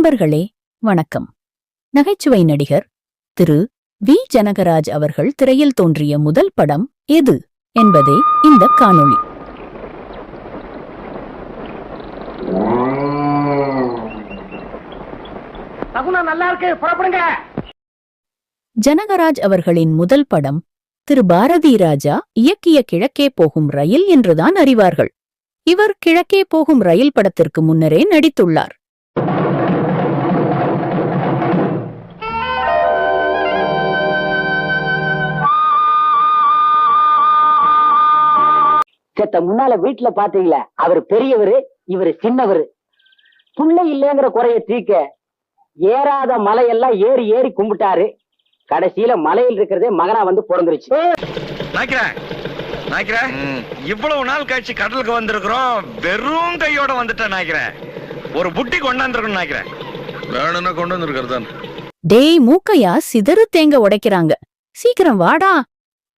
நண்பர்களே வணக்கம். நகைச்சுவை நடிகர் திரு வி. ஜனகராஜ் அவர்கள் திரையில் தோன்றிய முதல் படம் எது என்பதே இந்த காணொளி. சகுனம் நல்லா இருக்கு. புறப்படுங்க. ஜனகராஜ் அவர்களின் முதல் படம் திரு பாரதி ராஜா இயக்கிய கிழக்கே போகும் ரயில் என்றுதான் அறிவார்கள். இவர் கிழக்கே போகும் ரயில் படத்திற்கு முன்னரே நடித்துள்ளார். செத்த முன்னால வீட்டுல பாத்தீங்களா அவர் பெரியவரு இவரு சின்னவரு. புள்ள இல்லைங்கிற குறைய தீக்க ஏறாத மலையெல்லாம் ஏறி ஏறி கும்பிட்டாரு. கடைசியில மலையில் இருக்கிறதே மகனா வந்து பிறந்துருச்சு. இவ்வளவு நாள் கழிச்சு கடலுக்கு வந்திருக்கிறோம் வெறும் கையோட வந்துட்டேன் ஒரு புட்டி கொண்டாந்துருக்கணும் நாய்க்கிறேன் வேணும்னா கொண்டு வந்திருக்கிறது தான். டேய் மூக்கையா சிதறு தேங்க உடைக்கிறாங்க. சீக்கிரம் வாடா.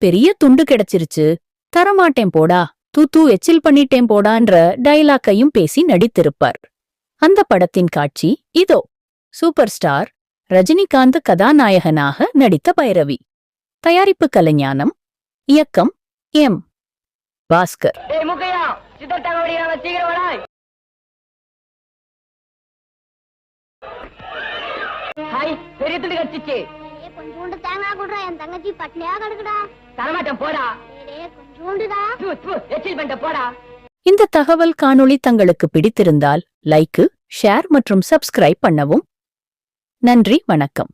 பெரிய துண்டு கிடைச்சிருச்சு. தரமாட்டேன் போடா. தூ தூ எச்சில் பண்ணிட்டேன் போடான்ற டயலாக்கையும் பேசி நடித்திருப்பார். அந்த படத்தின் காட்சி இதோ சூப்பர் ஸ்டார் ரஜினிகாந்த் கதாநாயகனாக நடித்த பைரவி. தயாரிப்பு கலைஞானம் இயக்கம் எம். பாஸ்கர். பெரிய துண்டு கடிச்சிச்சு. ஏய், கொஞ்சூண்டு தேங்காய் குடுறா என் தங்கச்சி பட்னியா கிடக்குடா. தரமாட்டேன் போடா. இந்த தகவல் காணொளி தங்களுக்கு பிடித்திருந்தால் லைக்கு ஷேர் மற்றும் சப்ஸ்கிரைப் பண்ணவும். நன்றி வணக்கம்.